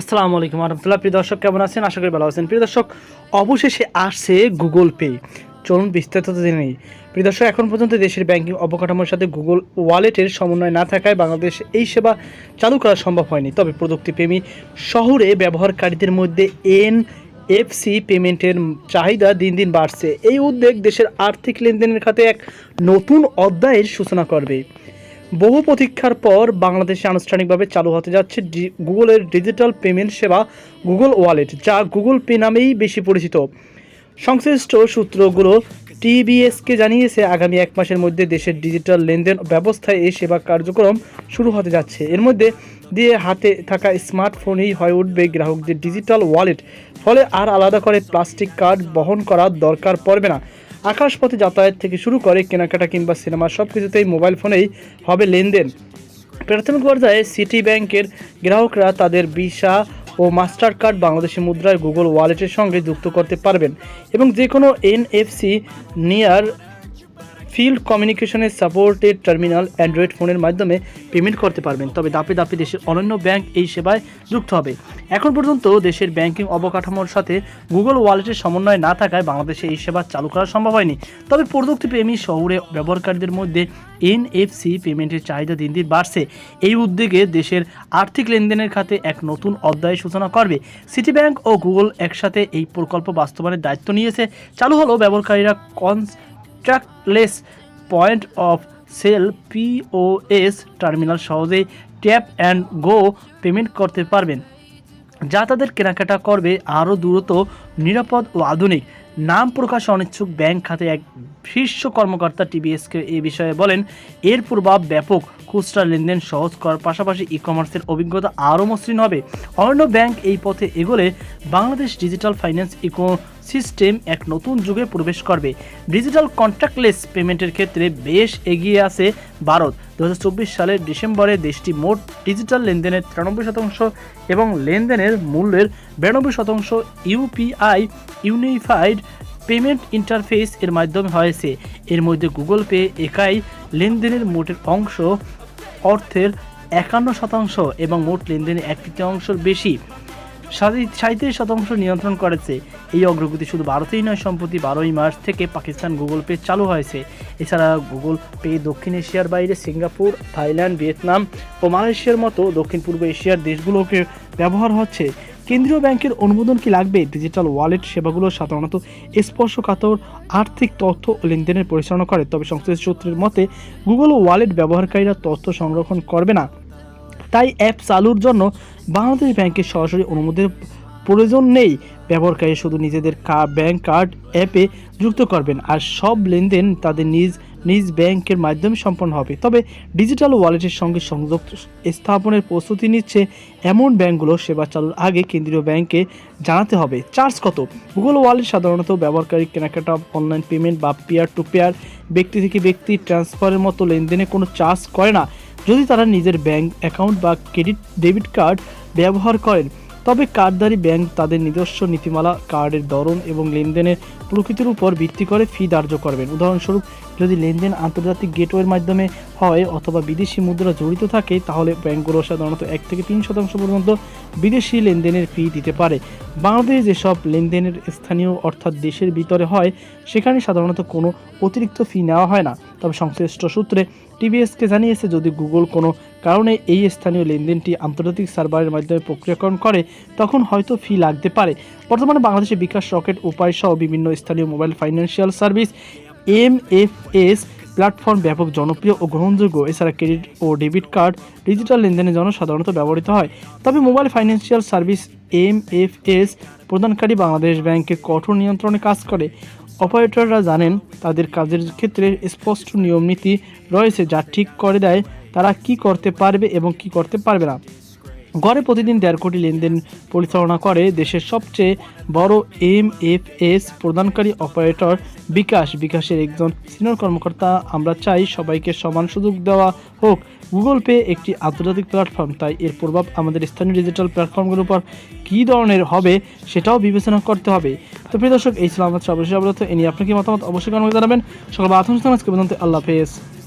আসসালামু আলাইকুম রহমতুল্লাহ। প্রিয় দর্শক, কেমন আছেন? আশা করি ভালো আছেন। প্রিয় দর্শক, অবশেষে আসছে গুগল পে চলুন বিস্তারিত জেনে নিই। প্রিয় দর্শক, এখন পর্যন্ত দেশের ব্যাংকিং অবকাঠামোর সাথে গুগল ওয়ালেটের সমন্বয় না থাকায় বাংলাদেশ এই সেবা চালু করা সম্ভব হয়নি। তবে প্রযুক্তিপ্রেমী শহরে ব্যবহারকারীদের মধ্যে এন এফসি পেমেন্টের চাহিদা দিন দিন বাড়ছে। এই উদ্যোগ দেশের আর্থিক লেনদেনের খাতে এক নতুন অধ্যায়ের সূচনা করবে। বহু প্রতীক্ষার পর বাংলাদেশে আনুষ্ঠানিকভাবে চালু হতে যাচ্ছে গুগলের ডিজিটাল পেমেন্ট সেবা গুগল ওয়ালেট, যা গুগল পে নামেই বেশি পরিচিত। সংশ্লিষ্ট সূত্রগুলো টিবিএসকে জানিয়েছে, আগামী এক মাসের মধ্যে দেশের ডিজিটাল লেনদেন ব্যবস্থায় এই সেবা কার্যক্রম শুরু হতে যাচ্ছে। এর মধ্যে দিয়ে হাতে থাকা স্মার্টফোনেই হয়ে উঠবে গ্রাহকদের ডিজিটাল ওয়ালেট। ফলে আর আলাদা করে প্লাস্টিক কার্ড বহন করার দরকার পড়বে না। আকাশপথে যাতায়াত থেকে শুরু করে কেনাকাটা কিংবা সিনেমা সব কিছুতেই মোবাইল ফোনেই হবে লেনদেন। প্রাথমিক পর্যায়ে সিটি ব্যাংকের গ্রাহকরা তাদের ভিসা ও মাস্টার কার্ড বাংলাদেশি মুদ্রায় গুগল ওয়ালেটের সঙ্গে যুক্ত করতে পারবেন এবং যে কোনো এনএফসি নিয়ার ফিল্ড কমিউনিকেশনের সাপোর্টেড টার্মিনাল অ্যান্ড্রয়েড ফোনের মাধ্যমে পেমেন্ট করতে পারবেন। তবে দাপে দাপে দেশের অন্যান্য ব্যাংক এই সেবায় যুক্ত হবে। এখন পর্যন্ত দেশের ব্যাংকিং অবকাঠামোর সাথে গুগল ওয়ালেটের সমন্বয় না থাকায় বাংলাদেশে এই সেবা চালু করা সম্ভব হয়নি। তবে প্রযুক্তিপ্রেমী শহুরে ব্যবহারকারীদের মধ্যে এনএফসি পেমেন্টের চাহিদা দিন দিন বাড়ছে। এই উদ্যোগে দেশের আর্থিক লেনদেনের খাতে এক নতুন অধ্যায়ের সূচনা করবে। সিটি ব্যাংক ও গুগল একসাথে এই প্রকল্প বাস্তবায়নের দায়িত্ব নিয়েছে। চালু হলো ব্যবহারকারীরা contactless point of sale POS terminal সহজেই ট্যাপ অ্যান্ড গো পেমেন্ট করতে পারবেন। যা তাদের কেনাকাটা করবে আরও দ্রুত, নিরাপদ ও আধুনিক। নাম প্রকাশে অনিচ্ছুক ব্যাংক খাতে এক শীর্ষ কর্মকর্তা টিবিএসকে এ বিষয়ে বলেন, এর প্রভাব ব্যাপক। খুচরা লেনদেন সহজ করার পাশাপাশি ই কমার্সের অভিজ্ঞতা আরও মসৃণ হবে। অন্য ব্যাংক এই পথে এগোলে Bangladesh digital finance ecosystem এক নতুন যুগে প্রবেশ করবে। ডিজিটাল কন্ট্যাক্টলেস পেমেন্টের ক্ষেত্রে বেশ এগিয়ে আছে ভারত। দু হাজার চব্বিশ সালের ডিসেম্বরে দেশটি মোট ডিজিটাল লেনদেনের তিরানব্বই শতাংশ এবং লেনদেনের মূল্যের বিরানব্বই শতাংশ ইউপিআই ইউনিফাইড পেমেন্ট ইন্টারফেস এর মাধ্যমে হয়েছে। এর মধ্যে গুগল পে একাই লেনদেনের মোটের অংশ, অর্থের একান্ন শতাংশ এবং মোট লেনদেনের এক তৃতীয়াংশের বেশি। সাঁত্রিশ শতাংশ নিয়ন্ত্রণ করেছে। এই অগ্রগতি শুধু ভারতেই নয়, সম্প্রতি বারোই মার্চ থেকে পাকিস্তান গুগল পে চালু হয়েছে। এছাড়া গুগল পে দক্ষিণ এশিয়ার বাইরে সিঙ্গাপুর, থাইল্যান্ড, ভিয়েতনাম ও মালয়েশিয়ার মতো দক্ষিণ পূর্ব এশিয়ার দেশগুলোকে ব্যবহার হচ্ছে। কেন্দ্রীয় ব্যাংকের অনুমোদন কি লাগবে? ডিজিটাল ওয়ালেট সেবাগুলো সাধারণত স্পর্শকাতর আর্থিক তথ্য লেনদেনের পরিচালনা করে। তবে সংশ্লিষ্ট সূত্রের মতে, গুগল ওয়ালেট ব্যবহারকারীরা তথ্য সংরক্ষণ করবে না। তাই অ্যাপ চালুর জন্য বাংলাদেশ ব্যাংকের সরাসরি অনুমোদনের প্রয়োজন নেই। ব্যবহারকারী শুধু নিজেদের ব্যাংক কার্ড অ্যাপে যুক্ত করবেন আর সব লেনদেন তাদের নিজ নিজ ব্যাংকের মাধ্যমে সম্পন্ন হবে। তবে ডিজিটাল ওয়ালেটের সঙ্গে সংযোগ স্থাপনের প্রস্তুতি নিচ্ছে এমন ব্যাংকগুলো সেবা চালুর আগে কেন্দ্রীয় ব্যাংকে জানাতে হবে। চার্জ কত? গুগল ওয়ালেট সাধারণত ব্যবহারকারী কেনাকাটা, অনলাইন পেমেন্ট বা পেয়ার টু পেয়ার ব্যক্তি থেকে ব্যক্তি ট্রান্সফারের মতো লেনদেনে কোনো চার্জ করে না। যদি তারা নিজের ব্যাংক অ্যাকাউন্ট বা ক্রেডিট, ডেবিট কার্ড ব্যবহার করেন, তবে কার্ডধারী ব্যাংক তাদের নিজস্ব নীতিমালা, কার্ডের ধরন এবং লেনদেনের প্রকৃতির উপর ভিত্তি করে ফি ধার্য করবেন। উদাহরণস্বরূপ যদি লেনদেন আন্তর্জাতিক গেটওয়ের মাধ্যমে হয় অথবা বিদেশি মুদ্রা জড়িত থাকে, তাহলে ব্যাংকগুলো সাধারণত এক থেকে তিন শতাংশ পর্যন্ত বিদেশি লেনদেনের ফি দিতে পারে। বাংলাদেশে যেসব লেনদেনের স্থানীয় অর্থাৎ দেশের ভিতরে হয়, সেখানে সাধারণত কোনো অতিরিক্ত ফি নেওয়া হয় না। তবে সংশ্লিষ্ট সূত্রে টিভিএসকে জানিয়েছে, যদি গুগল কোনো কারণে এই স্থানীয় লেনদেনটি আন্তর্জাতিক সার্ভারের মাধ্যমে প্রক্রিয়াকরণ করে, তখন হয়তো ফি লাগতে পারে। বর্তমানে বাংলাদেশে বিকাশ রকেট উপায় সহ বিভিন্ন স্থানীয় mobile financial service M F S platform ব্যাপক জনপ্রিয় ও গ্রহণযোগ্য। এছাড়া ক্রেডিট ও ডেবিট কার্ড, ডিজিটাল লেনদেনের জন্য সাধারণত ব্যবহৃত হয়। তবে mobile financial service M F S প্রদানকারী বাংলাদেশ ব্যাংকে কঠোর নিয়ন্ত্রণে কাজ করে। অপারেটররা জানেন, তাদের কাজের ক্ষেত্রে স্পষ্ট নিয়ম নীতি রয়েছে যা ঠিক করে দেয় তারা কি করতে পারবে এবং কি করতে পারবে না। গড়ে প্রতিদিন দেড় কোটি লেনদেন পরিচালনা করে দেশের সবচেয়ে বড় এম এফ এস প্রদানকারী অপারেটর বিকাশ। বিকাশের একজন সিনিয়র কর্মকর্তা, আমরা চাই সবাইকে সমান সুযোগ দেওয়া হোক। গুগল পে একটি আন্তর্জাতিক প্ল্যাটফর্ম, তাই এর প্রভাব আমাদের স্থানীয় ডিজিটাল প্ল্যাটফর্মগুলোর উপর কী ধরনের হবে সেটাও বিবেচনা করতে হবে। তো প্রিয় দর্শক, এই ছিল আমাদের সর্বশেষ অবরত এ নিয়ে আপনি কি মতামত? অবশ্যই কর্মকে জানাবেন। সকল আতঙ্ক আজকে পর্যন্ত। আল্লাহ হাফেজ।